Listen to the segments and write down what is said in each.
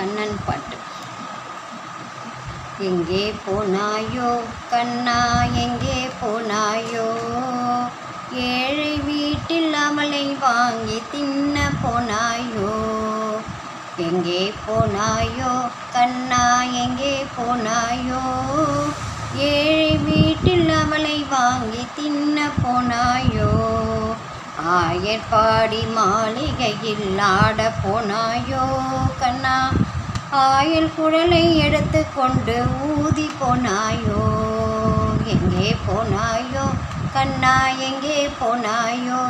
கண்ணன் பாட்டு. எங்கே போனாயோ கண்ணா எங்கே போனாயோ? ஏழை வீட்டில் அமலை வாங்கி தின்ன போனாயோ? எங்கே போனாயோ கண்ணா எங்கே போனாயோ? ஏழை வீட்டில் அவளை வாங்கி தின்ன போனாயோ? ஆயர்பாடி மாளிகையில் ஆட போனாயோ கண்ணா? ஆயல் குழலை எடுத்து கொண்டு ஊதி போனாயோ? எங்கே போனாயோ கண்ணா எங்கே போனாயோ?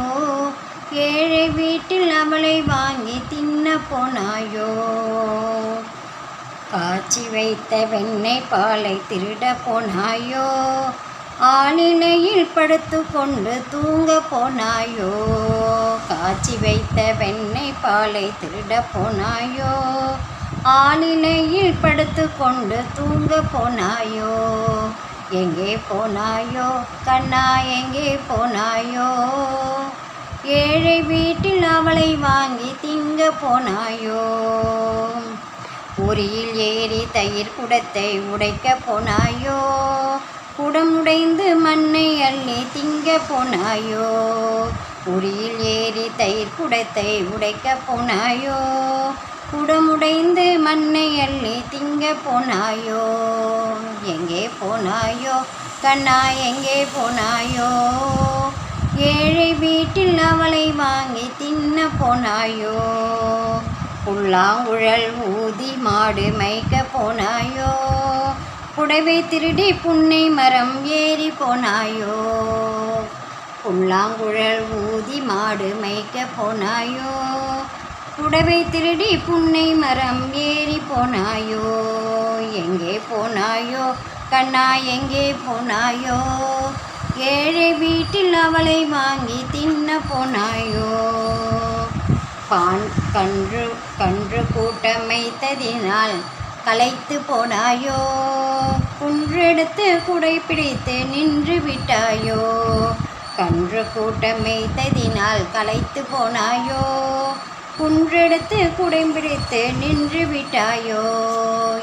ஏழை வீட்டில் அவளை வாங்கி தின்ன போனாயோ? காய்ச்சி வைத்த வெண்ணெய் பாலை திருட போனாயோ? ஆளினையில் படுத்து கொண்டு தூங்க போனாயோ? காய்ச்சி வைத்த வெண்ணெய் பாலை திருட போனாயோ? ஆளினையில் படுத்து கொண்டு தூங்க போனாயோ? எங்கே போனாயோ? கண்ணா எங்கே போனாயோ? ஏழை வீட்டில் அவளை வாங்கி திங்க போனாயோ? உரியில் ஏறி தயிர் குடத்தை உடைக்க போனாயோ? குடமுடைந்து மண்ணை அள்ளி திங்க போனாயோ? உரியில் ஏறி தயிர் குடத்தை உடைக்க போனாயோ? குடமுடைந்து மண்ணை அள்ளி திங்க போனாயோ? எங்கே போனாயோ? கண்ணா எங்கே போனாயோ? ஏழை வீட்டில் அவளை வாங்கி தின்ன போனாயோ? புல்லாங்குழல் ஊதி மாடு மேய்க்க போனாயோ? புடவை திருடி புன்னை மரம் ஏறி போனாயோ? புல்லாங்குழல் ஊதி மாடு மேய்க்க போனாயோ? புடவை திருடி புன்னை மரம் ஏறி போனாயோ? எங்கே போனாயோ? கண்ணா எங்கே போனாயோ? ஏழை வீட்டில் அவளை வாங்கி தின்ன போனாயோ? பான் கன்று கன்று கூட்டமைத்ததினால் களைத்து போனாயோ? குன்றெடுத்து குடை பிடித்து நின்று விட்டாயோ? கன்று கூட்டமைத்ததினால் களைத்து போனாயோ? குன்றெடுத்து குடை பிடித்து நின்று விட்டாயோ?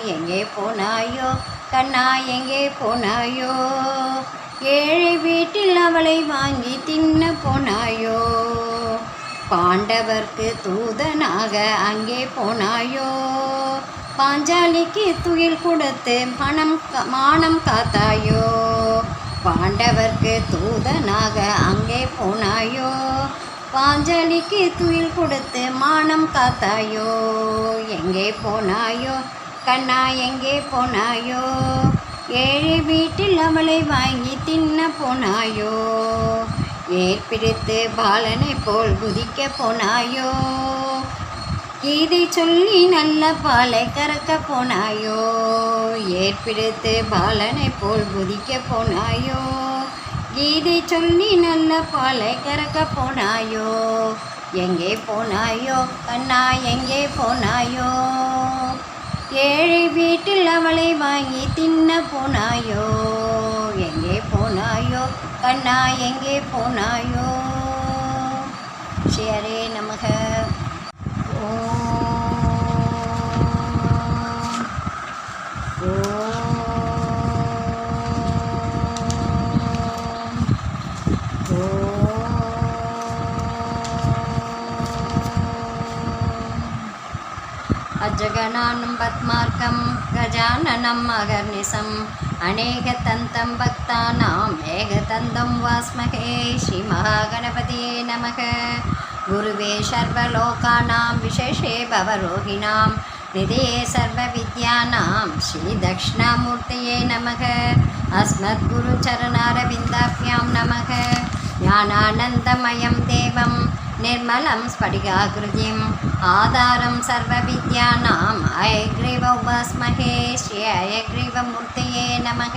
எங்கே போனாயோ? கண்ணா எங்கே போனாயோ? ஏழை வீட்டில் அவளை வாங்கி தின்ன போனாயோ? பாண்டவர்க்கு தூதனாக அங்கே போனாயோ? பாஞ்சாலிக்கு துயில் கொடுத்து மனம் மானம் காத்தாயோ? பாண்டவர்க்கு தூதனாக அங்கே போனாயோ? பாஞ்சாலிக்கு துயில் கொடுத்து மானம் காத்தாயோ? எங்கே போனாயோ? கண்ணா எங்கே போனாயோ? ஏழை வீட்டில் அவளை வாங்கி தின்ன போனாயோ? ஏற்பிடித்து பாலனை போல் குதிக்க போனாயோ? கீதை சொல்லி நல்ல பாலை கறக்க போனாயோ? ஏற்பிடித்து பாலனை போல் குதிக்க போனாயோ? கீதை சொல்லி நல்ல பாலை கறக்க போனாயோ? எங்கே போனாயோ? கண்ணா எங்கே போனாயோ? ஏழை வீட்டில் அவளை வாங்கி தின்ன போனாயோ? எங்கே போனாயோ? கண்ணா எங்கே போனாயோ? சரி நமக. अजगणानं पद्मार्कं गजाननम् अगर्निशम् अनेकतन्तं भक्तानाम् एकतन्तं वास्महे श्रीमहागणपतये नमः गुरुवे सर्वलोकानां विशेषे भवरोगिणां हृदये सर्वविद्यानां श्रीदक्षिणामूर्तये नमः अस्मद्गुरुचरणारविन्दाभ्यां नमः ज्ञानानन्दमयं देवं निर्मलं स्फटिकाकृतिम् आधारं सर्वविद्यानाम् अयग्रीव उपास्महे श्री अयग्रीवमूर्तये नमः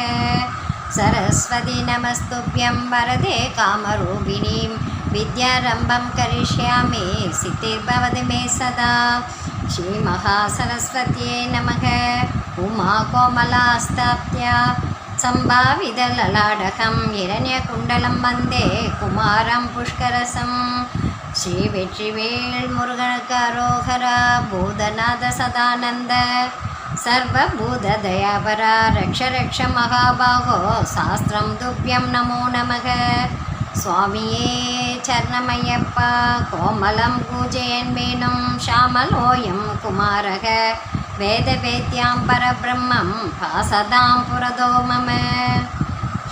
सरस्वती नमस्तुभ्यं वरदे कामरूपिणीं विद्यारम्भं करिष्यामि सिद्धिर्भवति मे सदा श्रीमहासरस्वत्यै नमः उमाकोमलास्ताप्त्या सम्भावितललाडकम् हिरण्यकुण्डलं वन्दे कुमारं पुष्करसं श्रीवेट्रिवेल्मुरुगणकारोहरा भूतनाथ सदानन्द सर्वभूतदयापरा रक्ष रक्ष महाबाहो शास्त्रं तुभ्यं नमो नमः स्वामिये சரணமையப்பா. கோமலம் கூஜயன்வேணும் ஷாமலோயம் குமாரக. வேதவேத்யாம் பரபிரம்மம் பாசதாம் புரதோ மம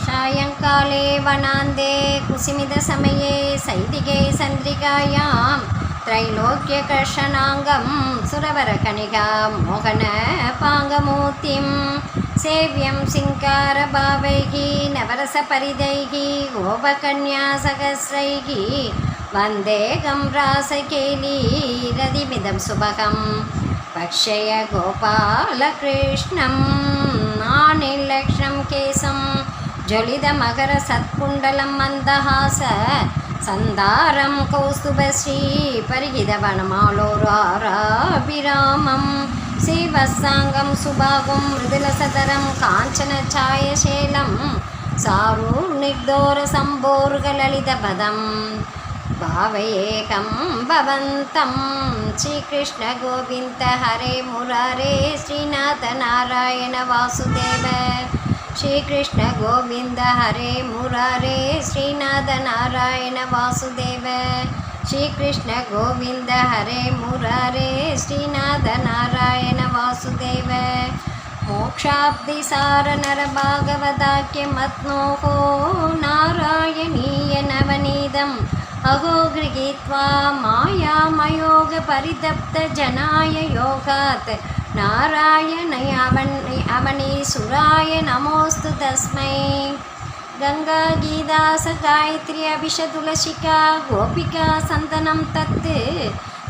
சாயங்காலே வனாந்தே குசிமிதசமயே சைதிகை சந்திரிகாயாம். त्रैलोक्यकर्षणाङ्गं सुरवरकणिका मोहनपाङ्गमूर्तिं सेव्यं सिङ्कारभावैः नवरसपरिदैः गोपकन्यासहस्रैः वन्देकं रासकेलीरदिमिदं सुभगं पक्षय गोपालकृष्णम् आनिलक्ष्णं केशं ज्वलितमकरसत्कुण्डलं मन्दहास सन्दारं कौस्तुभश्री परिहितवनमालोराराभिरामं शिवसाङ्गं सुभागुं मृदुलसदरं काञ्चनछायशैलं सारूर्निर्दोरसम्भोर्गललितपदं भावयेकं भवन्तं श्रीकृष्णगोविन्द हरे मुरारे श्रीनाथनारायण वासुदेव श्रीकृष्ण गोविन्द हरे मुरारे श्रीनाथ नारायण वासुदेव श्रीकृष्ण गोविन्द हरे मुरारे श्रीनाथ नारायण वासुदेव मोक्षाब्धिसार नरभागवताख्यमत्नोः नारायणीय नवनीतम् अहो गृहीत्वा मायामयोगपरितप्तजनाय योगात् नारायणयावन् अवनीसुराय नमोऽस्तु तस्मै गङ्गा गीदास गायत्री अभिषतुलसिका गोपिका सन्तनं तत्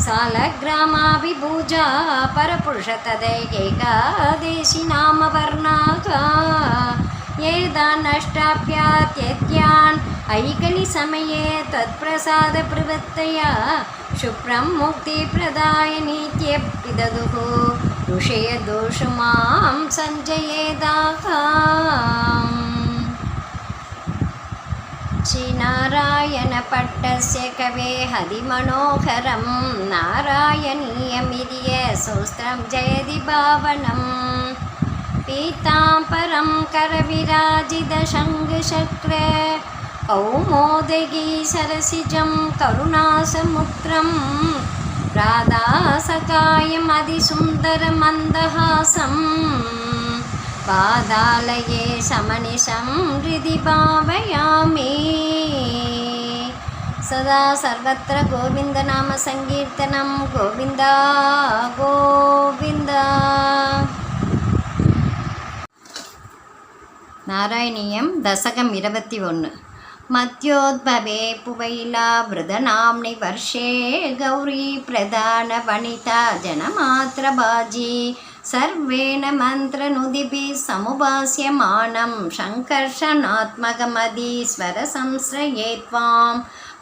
सालग्रामाभिभूजा परपुरुषतदैकैकादेशि नाम वर्णाका एतान्नष्टाप्यात्यत्यान् ऐकलिसमये त्वत्प्रसादप्रवृत्तया शुभ्रं मुक्तिप्रदायनीत्यपिदधुः ऋषयदोषु मां सञ्जयेदाकाम्। श्रीनारायणपट्टस्य कवे हरिमनोहरं नारायणीयमिरिय सोस्त्रं जयति भावनं पीताम्बरं करविराजितशङ्खचक्र कौमोदगी सरसिजं करुणासमुद्रं राधासकायमधिसुन्दरमन्दहासम् पादालये समनिशं हृदि भावयामि सदा सर्वत्र गोविन्दनामसङ्कीर्तनं गोविन्द गोविन्द நாராயணியம் தசகம் இருபத்தி ஒன்று मत्योद्भवे पुवैलावृदनाम्नि वर्षे गौरी प्रधानवणिता जनमात्रबाजी सर्वेण मन्त्रनुदिभिः समुपास्यमानं सङ्कर्षणात्मकमधीश्वरसंश्रये त्वां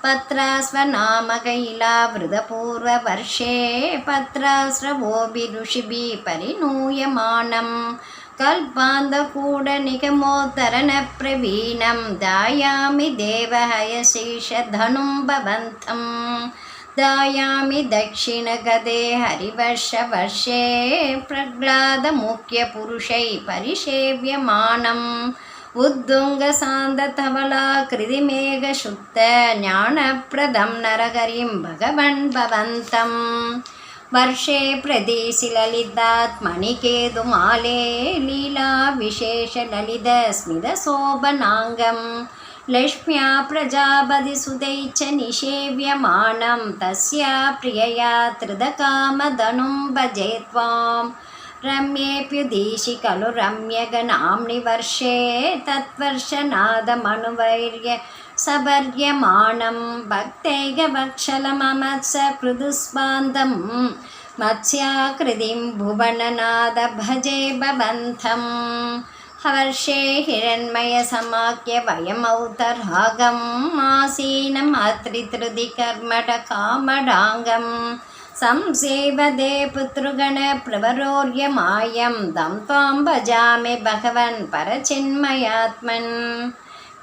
पत्रास्वनामकैलावृतपूर्ववर्षे पत्रास्रवोऽभिरुषिभिः परिणूयमानम् ऋषिभिः परिणूयमानं कल्पान्तकूटनिगमोत्तरणप्रवीणं दायामि देवहयशेषधनुं भवन्तम् दायामि दक्षिणगदे हरिवर्षवर्षे प्रह्लादमुख्यपुरुषैः परिसेव्यमानम् उद्दुङ्गसान्दधवलाकृतिमेघशुद्ध ज्ञानप्रदं नरहरिं भगवन् भवन्तम् वर्षे प्रदेशिललितात्मणिकेतुमाले लीलाविशेषललितस्मितशोभनाङ्गं लक्ष्म्या प्रजापतिसुधै च निषेव्यमाणं तस्या प्रियया त्रिदकामधनुं भजे त्वाम्। रम्येऽप्युदीशि खलु रम्य गनाम्नि वर्षे तत् वर्षनादमनुवैर्य सभर्यमाणं भक्तेगवक्षलममसकृदुस्बान्दं मत्स्याकृतिं भुवननादभजे भवन्तं हवर्षे हिरण्मयसमाख्य वयमौतरागम् वयमवतरागमासीनमातृतृधिकर्मटकामडाङ्गम् संसेवदे पुतृगणप्रवरोर्यमायं दं त्वां भजामि भगवन् परचिन्मयात्मन्।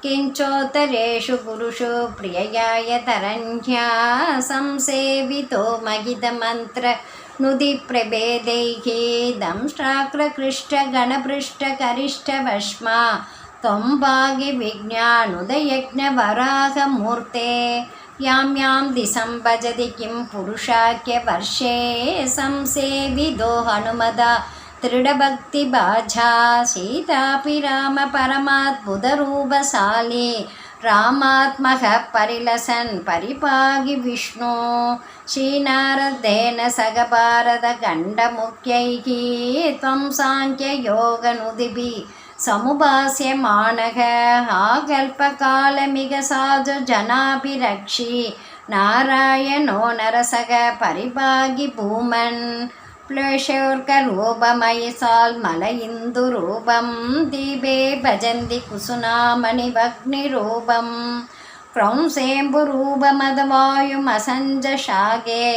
किञ्चोत्तरेषु गुरुषु प्रिययाय तरन्या संसेवितो महितमन्त्र नुदिप्रभेदैः दंष्ट्राकृष्टगणपृष्ठकरिष्ठवश्मा त्वं भाग्यविज्ञानुदयज्ञवराहमूर्ते यां यां दिशं भजति किं पुरुषाख्यवर्षे संसेविदो हनुमदा। दृढभक्तिबाझा सीतापि रामपरमाद्भुतरूपशाली। रामात्मः परिलसन् परिपाहि विष्णु। श्रीनारदेन सगभारतगण्डमुख्यैः त्वं साङ्ख्ययोगनुदिभिः समुपास्यमानः आकल्पकालमिग साधु जनाभिरक्षि नारायणो नरसग परिभागि भूमन् प्लेशोर्करूपमयिसाल् मल इन्दुरूपं दीपे भजन्ति कुसुनामणिभग्निरूपं क्रौंसेम्बुरूपमदवायुमसञ्जशागे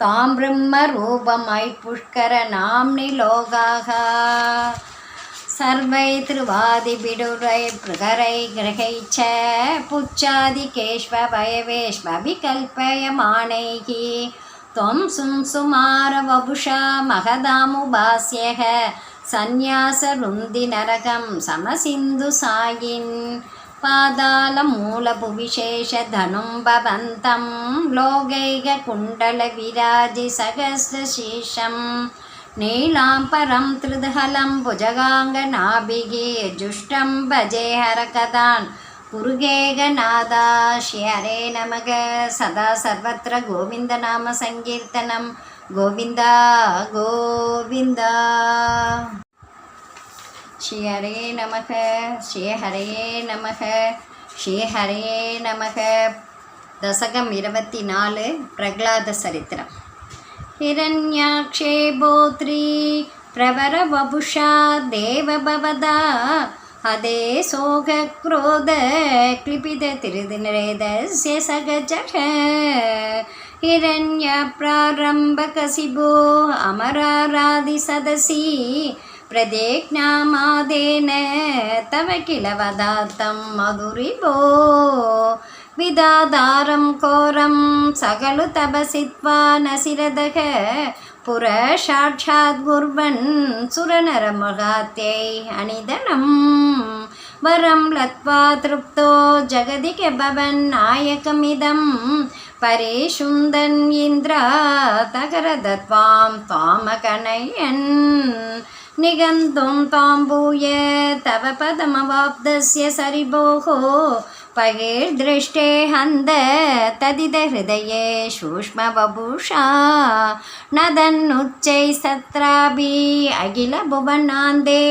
तां ब्रह्मरूपमयि पुष्करनाम्नि लोकाः सर्वै त्रिवादिबिडुरै पृगरै गृहै च पुच्छादिकेष्वभयवेष्वभिकल्पयमाणैः त्वं सुं सुमारवभुषा महदामुभास्यः सन्न्यासरुन्दिनरकं समसिन्धुसायिन् पादालमूलभुविशेषधनुं भवन्तं लोकैककुण्डलविराजिसहस्रशीर्षम् नीलाम्परं त्रिदहलं भुजगाङ्गनाभिः जुष्टं भजे हरकदान् कुरुगेगनादाशि हरे नमः सदा सर्वत्र गोविन्दनामसङ्कीर्तनं गोविन्द गोविन्द श्री हरे नमः श्री हरे नमः श्री हरे नमः दशकम् इरवति नालु प्रह्लादचरित्रम् हिरण्याक्षेबोत्री प्रवरवपुषा देवभवदा अदे सोघक्रोध क्लिपिततिरुदिनरेदस्य सगजः हिरण्यप्रारम्भकसिभो अमरारादिसदसि प्रदेज्ञामादेन तव किल वदातं मधुरिभो विदादारं कोरं सकलु तपसित्वा नसिरदः पुर साक्षाद्कुर्वन् सुरनरमृगात्यै अनिदनं वरं लत्वा तृप्तो जगदिक भवन्नायकमिदं परिशुन्दन् इन्द्रा तकरदत्वां त्वामकनयन् निगन्तुं ताम्बूय तव पदमवाप्तस्य सरिभोः पगेर्दृष्टे हन्द तदिदहृदये सूक्ष्मबभूषा नदन्नुच्चैः सत्राभि अखिलभुवनान्दे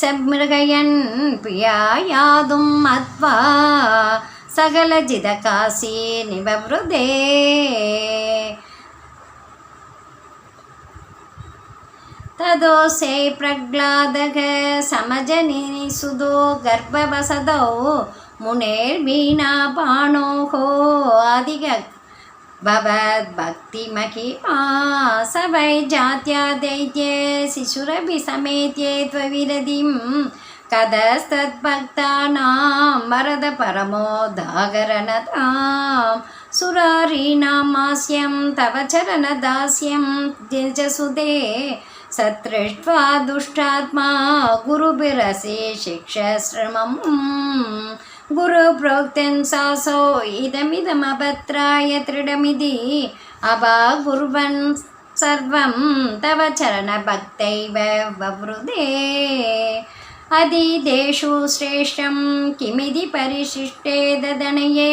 सम्मृगयन् प्रियायातुं मत्वा सकलजिदकाशी निववृदे तदोसे प्रह्लादः முனேர் வீணா பாணோகோ அதிக பவத் பக்தி மகிமா. சவை ஜாத்தியா தைத்தியே சிசுரபி சமேத்தியே துவவிரதிம். கதஸ்தத் பக்தானாம் வரத பரமோதாகரணதாம் சுராரீணாம் மாஸ்யம் தவ சரணதாஸ்யம் ஜசுதே சத்ருஷ்ட்வா துஷ்டாத்மா குருபிரசே சிக்ஷஸ்ரமம். गुरुप्रोक्तं सासो इदमिदमभद्राय दृढमिति अभाकुर्वन् सर्वं तव चरणभक्तैव ववृदे अधीदेषु श्रेष्ठं किमिति परिशिष्टे ददनये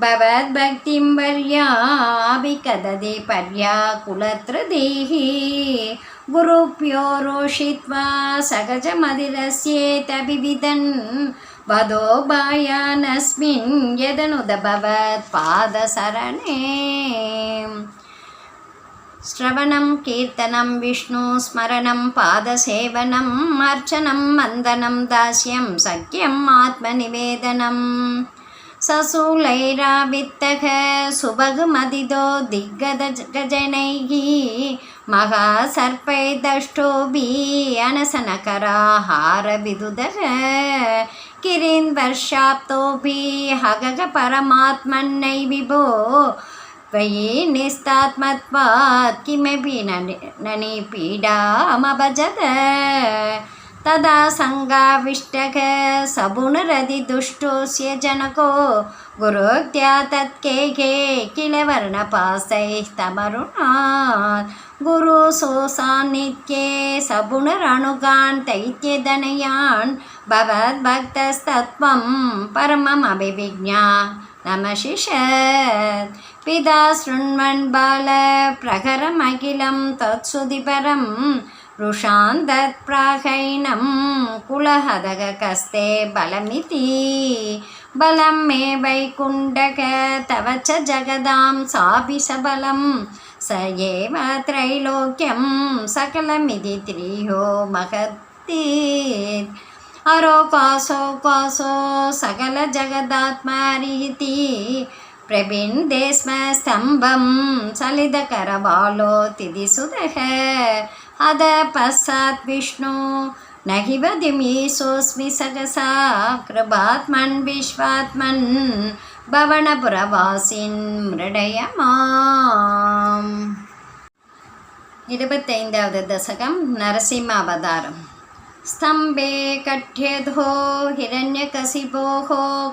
भवद्भक्तिं वर्याभिकदति पर्याकुलत्रदेः गुरुभ्यो रोषित्वा सहजमधिरस्येतभिविदन् वदो भायानस्मिन् यदनुदभवत्पादसरणे श्रवणं कीर्तनं विष्णुस्मरणं पादसेवनम् अर्चनं वन्दनं दास्यं सख्यम् आत्मनिवेदनम् सशूलैरावित्तः सुभगमदिदो दिग्गजनैः महासर्पैदष्टोभिः अनसनकराहारविदुदः किरीन्वर्षाप्तोऽपि हगगपरमात्मन्नै विभो। त्वयि निस्तात्मत्वात् किमपि न पीडामभजत तदा सङ्गाविष्टक सगुणरदिदुष्टोऽस्य जनको गुरोक्त्या तत्केके किल वर्णपासैः तमरुणात् गुरुसोसान्नित्ये सगुणरणुगान् दैत्यदनयान् भवद्भक्तस्तत्त्वं परममभिविज्ञा नमशिषत्। पिता शृण्वन् बालप्रहरमखिलं तत्सुधिपरं रुषान् तत्प्राहैनं कुलहदकस्ते बलमिति बलं मे वैकुण्डक तव च जगदां सापि सबलं स एव त्रैलोक्यं सकलमिति त्रियो महत्ति अरोकासो कासो सकलजगदात्मारिति प्रबिन्दे स्म स्तम्भं सलितकरबालो तिदिसुतः अध पश्चात् विष्णु न हि वदिमीशोऽस्मि सगसा कृपात्मन् विश्वात्मन् भवनपुरवासिन् मृडय மாம் இருபத்தைந்தாவது தசகம் நரசிம்ம அவதாரம் स्तम्भे कठ्यधो हिरण्यकशिपोः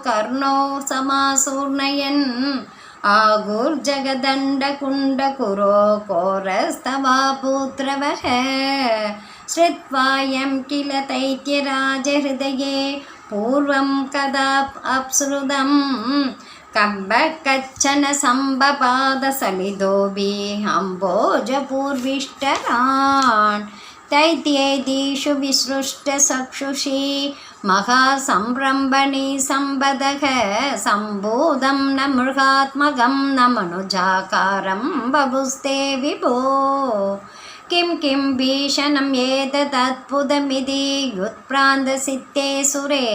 कर्णौ समासूर्णयन् आगुर्जगदण्डकुण्डकुरो कोरस्तवापुत्रवः श्रुत्वा यं किल तैत्यराजहृदये पूर्वं कदा अप्सृदं कम्ब कच्छनसम्बपादसलिदोभिहम्भोजपूर्विष्टरान् तैत्येतीषु विसृष्टसक्षुषी महासम्रम्भणी सम्पदः सम्बोधं न मृगात्मकं न मनुजाकारं बभुस्ते विभो किं किं भीषणम् एतदद्भुतमिति युत्प्रान्तसिद्धे सुरे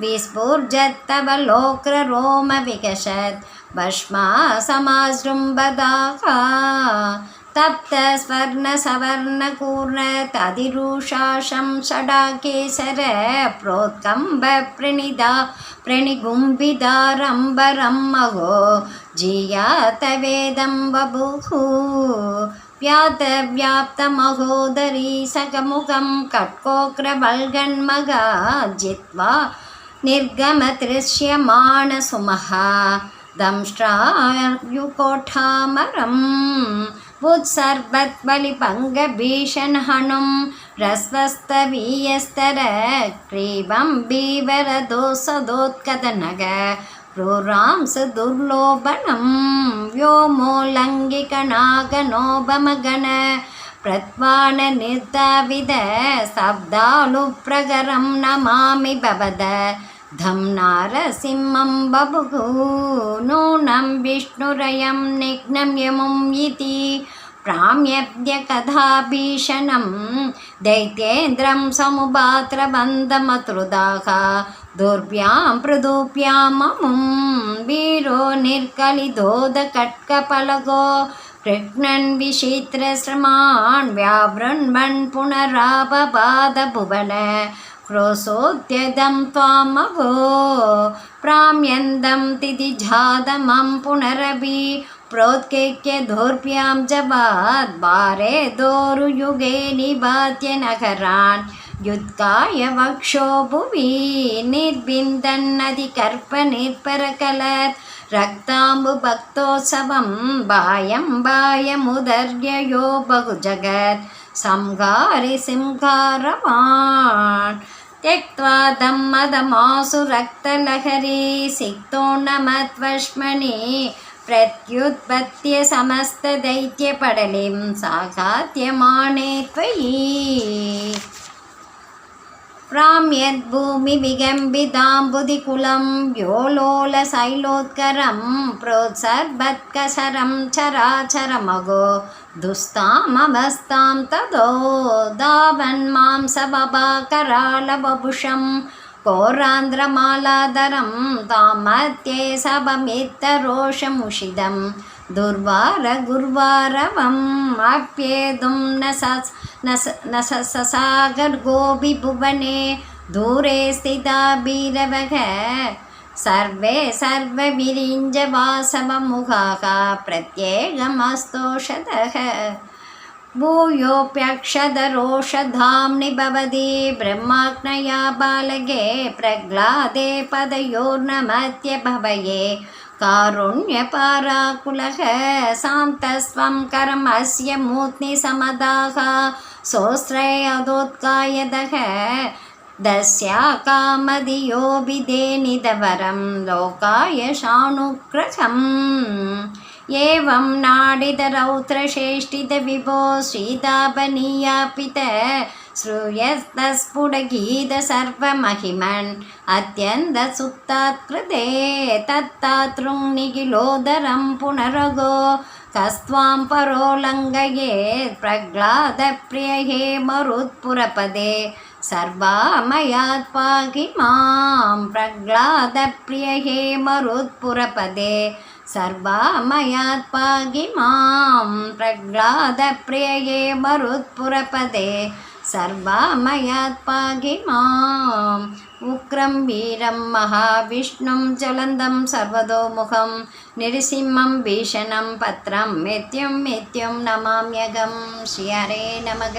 विस्फुर्जत्तव लोक्ररोमविकशत् भस्मा समाजृम्भदाः तप्तस्वर्णसवर्णपूर्ण तदिरुषाशं षडाकेसर प्रोत्कम्बप्रणिदा प्रणिगुम्बिदारम्बरं महो जियातवेदं बभुः व्यातव्याप्तमहोदरी सकमुखं कट्कोक्रबल्गन्मगा जित्वा निर्गमदृश्यमाणसुमः दंष्ट्रायुकोठामरम् उत्सर्वद्बलिपङ्गभीषणहनुं रस्वस्तवीयस्तर क्रीवं बीवरदोसदोत्कदनग क्रूरांस दुर्लोभनं व्योमोल्लङ्घिकनागनोपमगण प्रत्वाननिर्दाविद शब्दालुप्रगरं नमामि भवद धं नारसिंहं बभुः नूनं विष्णुरयं निघ्नं यमुम् इति प्राम्यद्य कथाभीषणं। दैत्येन्द्रं समुपात्रबन्धमतृदाः दुर्भ्यां पृदुभ्याममुं वीरो निर्कलिदोदकट्कपलगो कृष्णन् विचित्रश्रमान् व्यावृण्वन् पुनरापपादभुवन क्रोशोद्यदं त्वामहो प्राम्यन्दं तिथिजातमं पुनरपि प्रोत्केक्य धोर्भ्यां जवात् भारे दोरुयुगे निबात्य नगरान्। युत्काय वक्षो भुवि। निर्बिन्दन्नदिकर्पनिर्परकलत् रक्ताम्बुभक्तोत्सवं बायं बायमुदर्ययो बहुजगत्। संहारि सिंहारवान् त्यक्त्वा दम्मदमासु रक्तलहरी सिक्तो नमत्वश्मनि प्रत्युत्पत्य समस्तदैत्यपडलिं साघात्यमाने त्वयि। प्राम्यद्भूमिविगम्बिताम्बुदिकुलं व्योलोलशैलोत्करं प्रोत्सर्बत्कसरं चराचरमगो दुस्तामवस्तां तदो दावन्मां सबबाकरालवपुषं कोरान्ध्रमालाधरं तां मध्ये दुर्वारगुर्वारवम् आप्येदुं न स न ससागर्गोविभुवने दूरे स्थिता भीरवः सर्वे सर्वविरिञ्जवासवमुखाः प्रत्येकमस्तोषतः। भूयोऽप्यक्षदरोषधाम्नि भवति ब्रह्माग्नया बालगे प्रह्लादे पदयोर्नमत्य भवये कारुण्यपाराकुलः सान्तस्त्वं कर्मस्य मूर्तिसमदाः। सोऽश्रयदोत्कायदः दस्या कामधियो विधेनिदवरं लोकाय शानुग्रहम् एवं नाडितरौद्रश्रेष्ठितविभो श्रीतापनीयापित श्रूयस्तस्फुटगीत सर्वमहिमन् अत्यन्तसुप्तात्कृते तत्तातृङ्निखिलोदरं पुनरगो कस्त्वां परो लङ्घयेत् प्रह्लादप्रिय मरुत्पुरपदे सर्वा मयात् पाहि मां प्रह्लादप्रियये मरुत्पुरपदे। सर्वा मयात् पाहि मां प्रह्लादप्रियये मरुत्पुरपदे। सर्वा मयात् पाहि माम् उक्रं वीरं महाविष्णुं ज्वलन्दं सर्वतोमुखं नृसिंहं भीषणं पत्रं नित्यं नित्यं नमाम्यगं यगं शियरे नमग